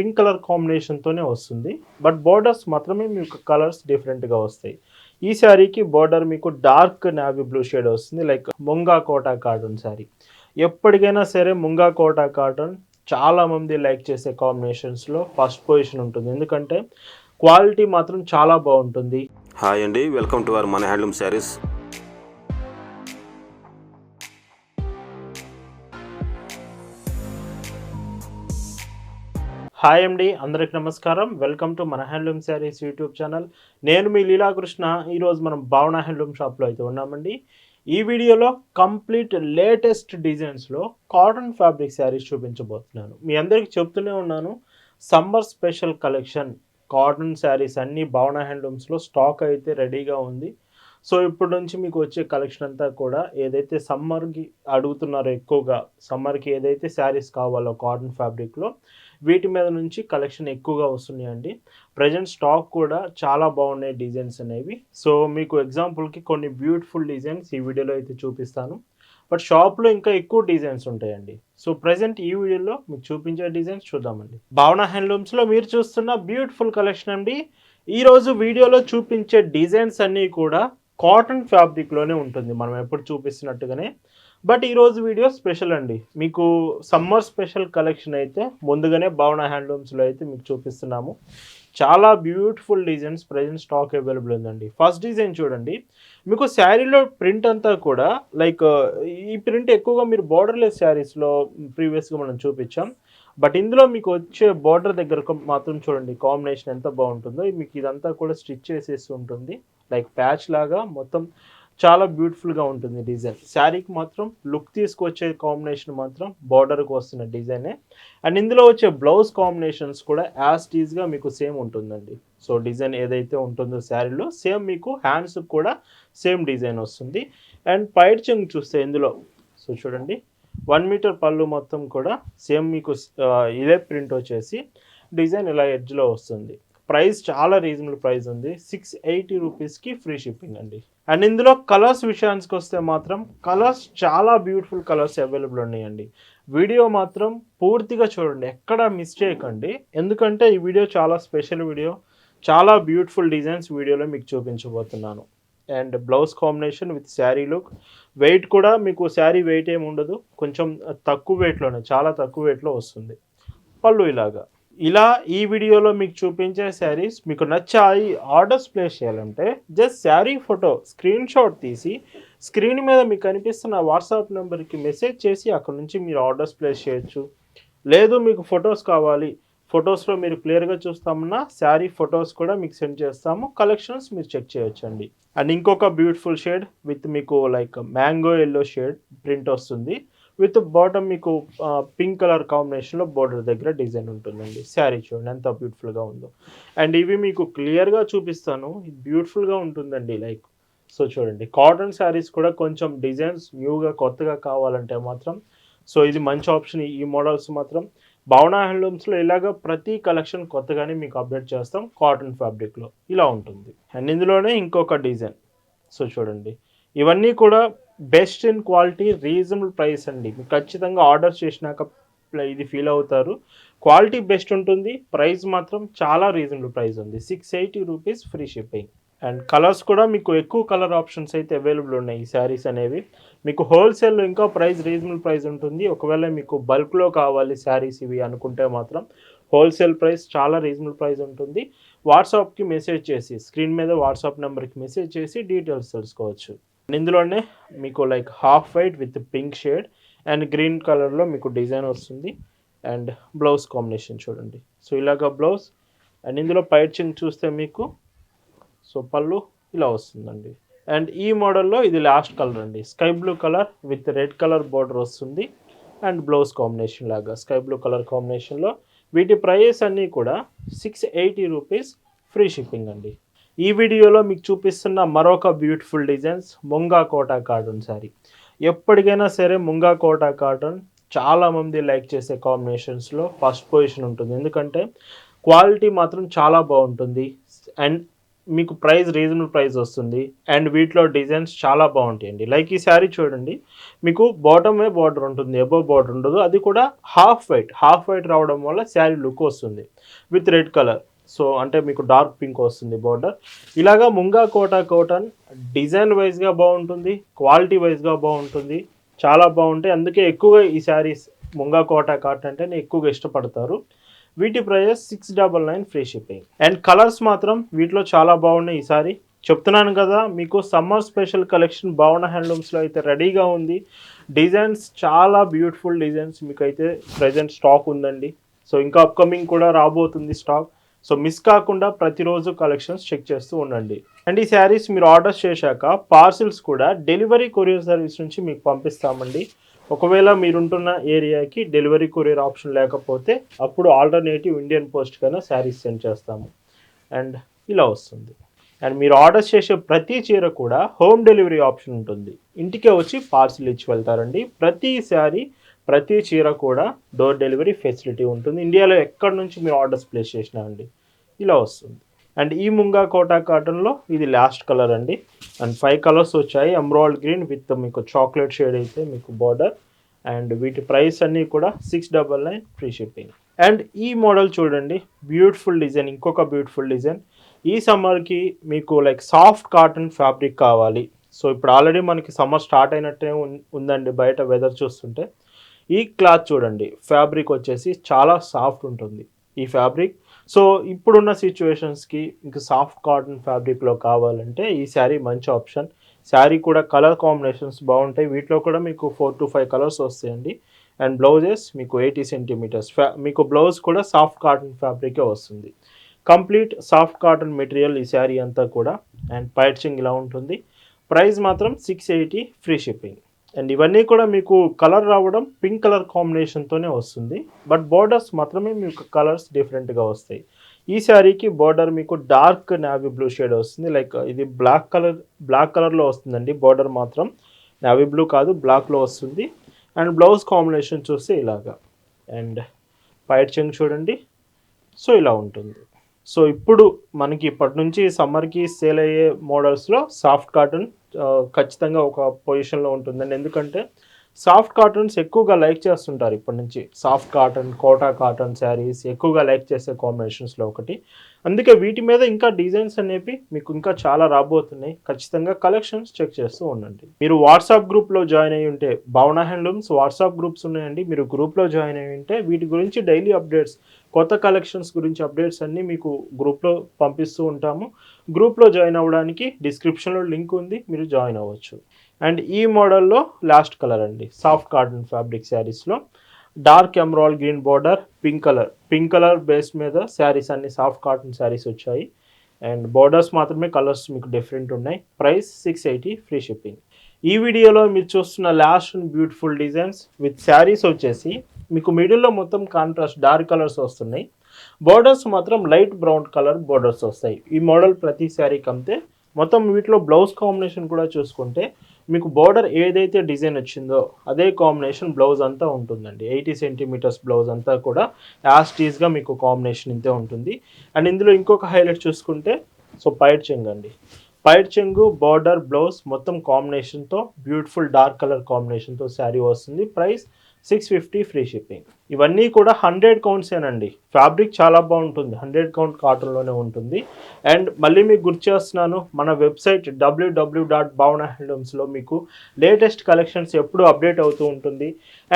Pink colour కాంబినేషన్తోనే వస్తుంది. But borders మాత్రమే మీకు కలర్స్ డిఫరెంట్గా వస్తాయి. ఈ శారీకి బోర్డర్ మీకు డార్క్ నావీ బ్లూ షేడ్ వస్తుంది. Like munga kota cotton sari. ఎప్పటికైనా సరే ముంగా కోటా కాటన్ చాలామంది లైక్ చేసే కాంబినేషన్స్లో ఫస్ట్ పొజిషన్ ఉంటుంది. ఎందుకంటే క్వాలిటీ మాత్రం చాలా బాగుంటుంది. హాయ్ అండి వెల్కమ్ టు అవర్ మన హ్యాండ్లూమ్ శారీస్ హాయ్ అండి అందరికి నమస్కారం. వెల్కమ్ టు మన హ్యాండ్లూమ్ శారీస్ యూట్యూబ్ ఛానల్. నేను మీ లీలాకృష్ణ. ఈరోజు మనం భావన హ్యాండ్లూమ్ షాప్లో అయితే ఉన్నామండి. ఈ వీడియోలో కంప్లీట్ లేటెస్ట్ డిజైన్స్లో కాటన్ ఫ్యాబ్రిక్ శారీస్ చూపించబోతున్నాను. మీ అందరికీ చెప్తూనే ఉన్నాను summer special collection cotton saris అన్నీ భావన హ్యాండ్లూమ్స్లో స్టాక్ అయితే రెడీగా ఉంది. సో ఇప్పటి నుంచి మీకు వచ్చే కలెక్షన్ అంతా కూడా ఏదైతే సమ్మర్కి అడుగుతున్నారో ఎక్కువగా సమ్మర్కి ఏదైతే శారీస్ కావాలో కాటన్ ఫ్యాబ్రిక్లో వీటి మీద నుంచి కలెక్షన్ ఎక్కువగా వస్తున్నాయండి. ప్రజెంట్ స్టాక్ కూడా చాలా బాగున్నాయి డిజైన్స్ అనేవి. సో మీకు ఎగ్జాంపుల్కి కొన్ని బ్యూటిఫుల్ డిజైన్స్ ఈ వీడియోలో అయితే చూపిస్తాను. బట్ షాప్లో ఇంకా ఎక్కువ డిజైన్స్ ఉంటాయండి. సో ప్రజెంట్ ఈ వీడియోలో మీకు చూపించే డిజైన్స్ చూద్దామండి. భావన హ్యాండ్లూమ్స్లో మీరు చూస్తున్న బ్యూటిఫుల్ కలెక్షన్ అండి. ఈరోజు వీడియోలో చూపించే డిజైన్స్ అన్నీ కూడా కాటన్ ఫ్యాబ్రిక్లోనే ఉంటుంది. మనం ఎప్పుడు చూపిస్తున్నట్టుగానే. బట్ ఈరోజు వీడియో స్పెషల్ అండి. మీకు సమ్మర్ స్పెషల్ కలెక్షన్ అయితే ముందుగానే భావన హ్యాండ్లూమ్స్లో అయితే మీకు చూపిస్తున్నాము. చాలా beautiful designs present stock available ఉందండి. ఫస్ట్ డిజైన్ చూడండి. మీకు శారీలో ప్రింట్ అంతా కూడా లైక్ ఈ ప్రింట్ ఎక్కువగా మీరు బార్డర్లెస్ శారీస్లో ప్రీవియస్గా మనం చూపించాం. బట్ ఇందులో మీకు వచ్చే బార్డర్ దగ్గర మాత్రం చూడండి కాంబినేషన్ ఎంత బాగుంటుందో. మీకు ఇదంతా కూడా స్టిచ్ చేసేసి ఉంటుంది. లైక్ ప్యాచ్ లాగా మొత్తం చాలా బ్యూటిఫుల్గా ఉంటుంది డిజైన్ శారీకి మాత్రం లుక్ తీసుకొచ్చే కాంబినేషన్ మాత్రం బార్డర్కి వస్తున్న డిజైనే అండ్ ఇందులో వచ్చే బ్లౌజ్ కాంబినేషన్స్ కూడా యాజ్ టీజ్గా మీకు సేమ్ ఉంటుందండి. సో డిజైన్ ఏదైతే ఉంటుందో శారీలో సేమ్ మీకు హ్యాండ్స్ కూడా సేమ్ డిజైన్ వస్తుంది. అండ్ పైట్ చెంగు చూస్తే ఇందులో సో చూడండి వన్ మీటర్ పళ్ళు మొత్తం కూడా సేమ్ మీకు uh, ఇదే ప్రింట్ వచ్చేసి డిజైన్ ఇలా ఎడ్జ్లో వస్తుంది. ప్రైస్ చాలా రీజనబుల్ ప్రైస్ ఉంది. సిక్స్ ఎయిటీ రూపీస్కి ఫ్రీ షిప్పింగ్ అండి. అండ్ ఇందులో కలర్స్ విషయానికి వస్తే మాత్రం కలర్స్ చాలా బ్యూటిఫుల్ కలర్స్ అవైలబుల్ ఉన్నాయండి. వీడియో మాత్రం పూర్తిగా చూడండి. ఎక్కడ మిస్ చేయకండి. ఎందుకంటే ఈ వీడియో చాలా స్పెషల్ వీడియో. చాలా బ్యూటిఫుల్ డిజైన్స్ వీడియోలో మీకు చూపించబోతున్నాను. And blouse combination with sari look. Weight కూడా మీకు శారీ వెయిట్ ఏమి ఉండదు. కొంచెం తక్కువ వెయిట్లోనే చాలా తక్కువ వెయిట్లో వస్తుంది. పళ్ళు ఇలాగా. ఇలా ఈ వీడియోలో మీకు చూపించే శారీస్ మీకు నచ్చాయి ఆర్డర్స్ ప్లేస్ చేయాలంటే just sari photo screenshot తీసి స్క్రీన్ మీద మీకు కనిపిస్తున్న వాట్సాప్ నెంబర్కి మెసేజ్ చేసి అక్కడ నుంచి మీరు ఆర్డర్స్ ప్లేస్ చేయొచ్చు. లేదు మీకు ఫొటోస్ కావాలి. ఫొటోస్లో మీరు క్లియర్గా చూస్తామన్నా శారీ ఫొటోస్ కూడా మీకు సెండ్ చేస్తాము. కలెక్షన్స్ మీరు చెక్ చేయొచ్చు అండి అండ్ ఇంకొక బ్యూటిఫుల్ షేడ్ విత్ మీకు like mango yellow shade print వస్తుంది. విత్ బాటమ్ మీకు పింక్ కలర్ కాంబినేషన్లో బోర్డర్ దగ్గర డిజైన్ ఉంటుందండి. శారీ చూడండి ఎంత బ్యూటిఫుల్గా ఉందో. అండ్ ఇవి మీకు క్లియర్గా చూపిస్తాను. బ్యూటిఫుల్గా ఉంటుందండి లైక్. సో చూడండి కాటన్ శారీస్ కూడా కొంచెం డిజైన్స్ న్యూగా కొత్తగా కావాలంటే మాత్రం. సో ఇది మంచి ఆప్షన్ ఈ మోడల్స్ మాత్రం. భావన హ్యాండ్లూమ్స్లో ఇలాగ ప్రతి కలెక్షన్ కొత్తగానే మీకు అప్డేట్ చేస్తాం కాటన్ ఫ్యాబ్రిక్లో. ఇలా ఉంటుంది. అండ్ ఇందులోనే ఇంకొక డిజైన్. సో చూడండి ఇవన్నీ కూడా best in quality reasonable price అండి. మీకు ఖచ్చితంగా ఆర్డర్ చేసినాక ఇది ఫీల్ అవుతారు. క్వాలిటీ బెస్ట్ ఉంటుంది ప్రైస్ మాత్రం చాలా రీజనబుల్ ప్రైస్ ఉంది. Six eighty rupees free shipping. And colours కూడా మీకు ఎక్కువ కలర్ ఆప్షన్స్ అయితే అవైలబుల్ ఉన్నాయి ఈ శారీస్ అనేవి. మీకు హోల్సేల్లో ఇంకా ప్రైస్ రీజనబుల్ ప్రైస్ ఉంటుంది. ఒకవేళ మీకు బల్క్లో కావాలి శారీస్ ఇవి అనుకుంటే మాత్రం హోల్సేల్ ప్రైస్ చాలా రీజనబుల్ ప్రైస్ ఉంటుంది. వాట్సాప్కి మెసేజ్ చేసి స్క్రీన్ మీద వాట్సాప్ నెంబర్కి మెసేజ్ చేసి డీటెయిల్స్ తెలుసుకోవచ్చు. ఇందులోనే మీకు like half white with pink shade and green కలర్లో మీకు డిజైన్ వస్తుంది అండ్ బ్లౌజ్ కాంబినేషన్ చూడండి. సో ఇలాగ బ్లౌజ్ అండ్ ఇందులో పైచింగ్ చూస్తే మీకు సో పళ్ళు ఇలా వస్తుందండి. అండ్ ఈ మోడల్లో ఇది లాస్ట్ కలర్ అండి. Sky blue colour with red colour border వస్తుంది అండ్ బ్లౌజ్ కాంబినేషన్ లాగా. స్కై బ్లూ కలర్ కాంబినేషన్లో వీటి ప్రైస్ అన్నీ కూడా six eighty rupees free shipping అండి. ఈ వీడియోలో మీకు చూపిస్తున్న మరొక beautiful designs Munga Kota cotton sari ఎప్పటికైనా సరే ముంగా కోటా కాటన్ చాలామంది లైక్ చేసే కాంబినేషన్స్లో ఫస్ట్ పొజిషన్ ఉంటుంది. ఎందుకంటే క్వాలిటీ మాత్రం చాలా బాగుంటుంది. అండ్ మీకు ప్రైస్ రీజనబుల్ ప్రైస్ వస్తుంది. అండ్ వీటిలో డిజైన్స్ చాలా బాగుంటాయండి. లైక్ ఈ శారీ చూడండి. మీకు బాటమే బార్డర్ ఉంటుంది ఎబో బార్డర్ ఉండదు. అది కూడా హాఫ్ వైట్ హాఫ్ వైట్ రావడం వల్ల శారీ లుక్ వస్తుంది. విత్ రెడ్ కలర్ సో అంటే మీకు డార్క్ పింక్ వస్తుంది బార్డర్ ఇలాగా ముంగా కోటా కోటన్ డిజైన్ వైజ్గా బాగుంటుంది క్వాలిటీ వైజ్గా బాగుంటుంది చాలా బాగుంటాయి. అందుకే ఎక్కువగా ఈ శారీస్ ముంగా కోటా కాటన్ అంటే ఎక్కువగా ఇష్టపడతారు. వీటి prices six double nine free shipping and colours మాత్రం వీటిలో చాలా బాగున్నాయి ఈసారి చెప్తున్నాను కదా మీకు సమ్మర్ స్పెషల్ కలెక్షన్ భావన హ్యాండ్లూమ్స్లో అయితే రెడీగా ఉంది. డిజైన్స్ చాలా బ్యూటిఫుల్ డిజైన్స్ మీకు అయితే ప్రజెంట్ స్టాక్ ఉందండి. సో ఇంకా అప్కమింగ్ కూడా రాబోతుంది స్టాక్ సో మిస్ కాకుండా ప్రతిరోజు కలెక్షన్స్ చెక్ చేస్తూ ఉండండి. అండ్ ఈ శారీస్ మీరు ఆర్డర్స్ చేశాక పార్సిల్స్ కూడా డెలివరీ కొరియర్ సర్వీస్ నుంచి మీకు పంపిస్తామండి. ఒకవేళ మీరుంటున్న ఏరియాకి డెలివరీ కొరియర్ ఆప్షన్ లేకపోతే అప్పుడు ఆల్టర్నేటివ్ ఇండియన్ పోస్ట్ కన్నా శారీస్ సెండ్ చేస్తాము. అండ్ ఇలా వస్తుంది. అండ్ మీరు ఆర్డర్స్ చేసే ప్రతి చీర కూడా హోమ్ డెలివరీ ఆప్షన్ ఉంటుంది. ఇంటికే వచ్చి పార్సిల్ ఇచ్చి వెళ్తారండి. ప్రతి శారీ ప్రతి చీర కూడా డోర్ డెలివరీ ఫెసిలిటీ ఉంటుంది. ఇండియాలో ఎక్కడి నుంచి మీరు ఆర్డర్స్ ప్లేస్ చేసినా అండి ఇలా వస్తుంది. అండ్ ఈ ముంగా కోటా కాటన్లో ఇది లాస్ట్ కలర్ అండి. అండ్ ఫైవ్ కలర్స్ వచ్చాయి. ఎమ్రాల్డ్ గ్రీన్ విత్ మీకు చాక్లెట్ షేడ్ అయితే మీకు బార్డర్ అండ్ వీటి ప్రైస్ అన్నీ కూడా six double nine free shipping and ఈ మోడల్ చూడండి బ్యూటిఫుల్ డిజైన్ ఇంకొక బ్యూటిఫుల్ డిజైన్ ఈ సమ్మర్కి మీకు లైక్ సాఫ్ట్ కాటన్ ఫ్యాబ్రిక్ కావాలి. సో ఇప్పుడు ఆల్రెడీ మనకి సమ్మర్ స్టార్ట్ అయినట్టే ఉందండి బయట వెదర్ చూస్తుంటే. ఈ క్లాత్ చూడండి ఫ్యాబ్రిక్ వచ్చేసి చాలా సాఫ్ట్ ఉంటుంది ఈ ఫ్యాబ్రిక్. సో ఇప్పుడున్న సిచ్యువేషన్స్కి ఇంకా సాఫ్ట్ కాటన్ ఫ్యాబ్రిక్లో కావాలంటే ఈ శారీ మంచి ఆప్షన్. శారీ కూడా కలర్ కాంబినేషన్స్ బాగుంటాయి. వీటిలో కూడా మీకు ఫోర్ టు ఫైవ్ కలర్స్ వస్తాయండి. అండ్ బ్లౌజెస్ మీకు ఎయిటీ సెంటీమీటర్స్. ఫ్యా మీకు బ్లౌజ్ కూడా సాఫ్ట్ కాటన్ ఫ్యాబ్రికే వస్తుంది. కంప్లీట్ సాఫ్ట్ కాటన్ మెటీరియల్ ఈ శారీ అంతా కూడా. అండ్ పైచింగ్ ఇలా ఉంటుంది. ప్రైస్ మాత్రం six eighty free shipping and ఇవన్నీ కూడా మీకు కలర్ రావడం పింక్ కలర్ కాంబినేషన్తోనే వస్తుంది. బట్ బోర్డర్స్ మాత్రమే మీకు కలర్స్ డిఫరెంట్గా వస్తాయి. ఈ శారీకి బోర్డర్ మీకు డార్క్ నావీ బ్లూ షేడ్ వస్తుంది. లైక్ uh, ఇది బ్లాక్ కలర్ బ్లాక్ కలర్లో వస్తుందండి. బోర్డర్ మాత్రం నావీ బ్లూ కాదు బ్లాక్లో వస్తుంది. అండ్ బ్లౌజ్ కాంబినేషన్ చూస్తే ఇలాగా. అండ్ పైట్ చెంగ్ చూడండి. సో ఇలా ఉంటుంది. సో ఇప్పుడు మనకి ఇప్పటి నుంచి సమ్మర్కి సేల్ అయ్యే మోడల్స్లో సాఫ్ట్ కాటన్ ఖచ్చితంగా ఒక పొజిషన్లో ఉంటుందండి ఎందుకంటే సాఫ్ట్ కాటన్స్ ఎక్కువగా లైక్ చేస్తుంటారు ఇప్పటి నుంచి. Soft cotton Kota cotton sarees ఎక్కువగా లైక్ చేసే కాంబినేషన్స్లో ఒకటి. అందుకే వీటి మీద ఇంకా డిజైన్స్ అనేవి మీకు ఇంకా చాలా రాబోతున్నాయి. ఖచ్చితంగా కలెక్షన్స్ చెక్ చేస్తూ ఉండండి. మీరు వాట్సాప్ గ్రూప్లో జాయిన్ అయ్యి ఉంటే భావన హ్యాండ్లూమ్స్ వాట్సాప్ గ్రూప్స్ ఉన్నాయండి. మీరు గ్రూప్లో జాయిన్ అయ్యి ఉంటే వీటి గురించి డైలీ అప్డేట్స్ కొత్త కలెక్షన్స్ గురించి అప్డేట్స్ అన్నీ మీకు గ్రూప్లో పంపిస్తూ ఉంటాము. గ్రూప్లో జాయిన్ అవ్వడానికి డిస్క్రిప్షన్లో లింక్ ఉంది మీరు జాయిన్ అవ్వచ్చు. అండ్ ఈ మోడల్లో లాస్ట్ కలర్ అండి సాఫ్ట్ కాటన్ ఫ్యాబ్రిక్ శారీస్లో. Dark emerald green border pink colour pink colour base మీద శారీస్ అన్ని సాఫ్ట్ కాటన్ శారీస్ వచ్చాయి. అండ్ బార్డర్స్ మాత్రమే కలర్స్ మీకు డిఫరెంట్ ఉన్నాయి. Price six eighty free shipping ఈ వీడియోలో మీరు చూస్తున్న last and beautiful designs with sarees వచ్చేసి మీకు మిడిల్లో మొత్తం కాంట్రాస్ట్ డార్క్ కలర్స్ వస్తున్నాయి. బోర్డర్స్ మాత్రం లైట్ బ్రౌన్ కలర్ బోర్డర్స్ వస్తాయి. ఈ మోడల్ ప్రతి శారీకి అంతే. మొత్తం వీటిలో బ్లౌజ్ కాంబినేషన్ కూడా చూసుకుంటే మీకు బార్డర్ ఏదైతే డిజైన్ వచ్చిందో అదే కాంబినేషన్ బ్లౌజ్ అంతా ఉంటుందండి. ఎయిటీ సెంటీమీటర్స్ బ్లౌజ్ అంతా కూడా యాజ్ టీజ్గా మీకు కాంబినేషన్ ఇంతే ఉంటుంది. అండ్ ఇందులో ఇంకొక హైలైట్ చూసుకుంటే సో పైట్ చెంగ్ అండి. పైట్ చెంగు బార్డర్ బ్లౌజ్ మొత్తం కాంబినేషన్తో బ్యూటిఫుల్ డార్క్ కలర్ కాంబినేషన్తో శారీ వస్తుంది. Price six fifty free shipping ఇవన్నీ కూడా హండ్రెడ్ కౌంట్సేనండి ఫ్యాబ్రిక్ చాలా బాగుంటుంది. హండ్రెడ్ కౌంట్ కాటన్లోనే ఉంటుంది. అండ్ మళ్ళీ మీకు గుర్తు చేస్తున్నాను మన వెబ్సైట్ డబ్ల్యూడబ్ల్యూ డాట్ భావన హ్యాండ్లూమ్స్లో మీకు లేటెస్ట్ కలెక్షన్స్ ఎప్పుడు అప్డేట్ అవుతూ ఉంటుంది.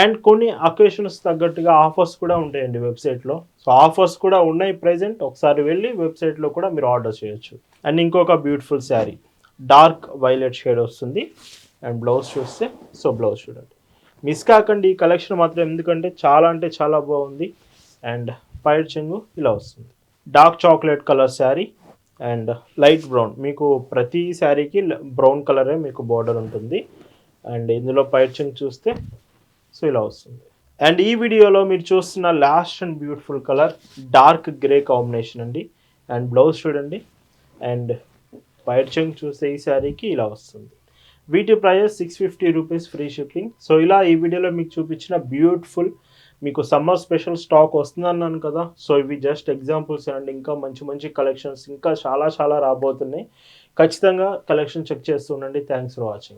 అండ్ కొన్ని అకేషన్స్ తగ్గట్టుగా ఆఫర్స్ కూడా ఉంటాయండి వెబ్సైట్లో సో ఆఫర్స్ కూడా ఉన్నాయి ప్రజెంట్ ఒకసారి వెళ్ళి వెబ్సైట్లో కూడా మీరు ఆర్డర్ చేయొచ్చు. అండ్ ఇంకొక beautiful sari dark violet shade వస్తుంది. అండ్ బ్లౌజ్ చూస్తే సో బ్లౌజ్ చూడండి. మిస్ కాకండి ఈ కలెక్షన్ మాత్రం ఎందుకంటే చాలా అంటే చాలా బాగుంది. అండ్ పైడ్ చెంగు ఇలా వస్తుంది. Dark chocolate colour sari and light brown. మీకు ప్రతి శారీకి బ్రౌన్ కలరే మీకు బార్డర్ ఉంటుంది. అండ్ ఇందులో పైర్ చెంగు చూస్తే సో ఇలా వస్తుంది. అండ్ ఈ వీడియోలో మీరు చూస్తున్న last and beautiful colour dark grey combination అండి. అండ్ బ్లౌజ్ చూడండి. అండ్ పైర్ చెంగ్ చూస్తే ఈ శారీకి ఇలా వస్తుంది. వీటి price six fifty rupees free shipping so ఇలా ఈ వీడియోలో మీకు చూపించిన బ్యూటిఫుల్ మీకు సమ్మర్ స్పెషల్ స్టాక్ వస్తుందన్నాను కదా. సో ఇవి జస్ట్ ఎగ్జాంపుల్స్ అండ్ ఇంకా మంచి మంచి కలెక్షన్స్ ఇంకా చాలా చాలా రాబోతున్నాయి. ఖచ్చితంగా కలెక్షన్ చెక్ చేస్తుండండి థ్యాంక్స్ ఫర్ వాచింగ్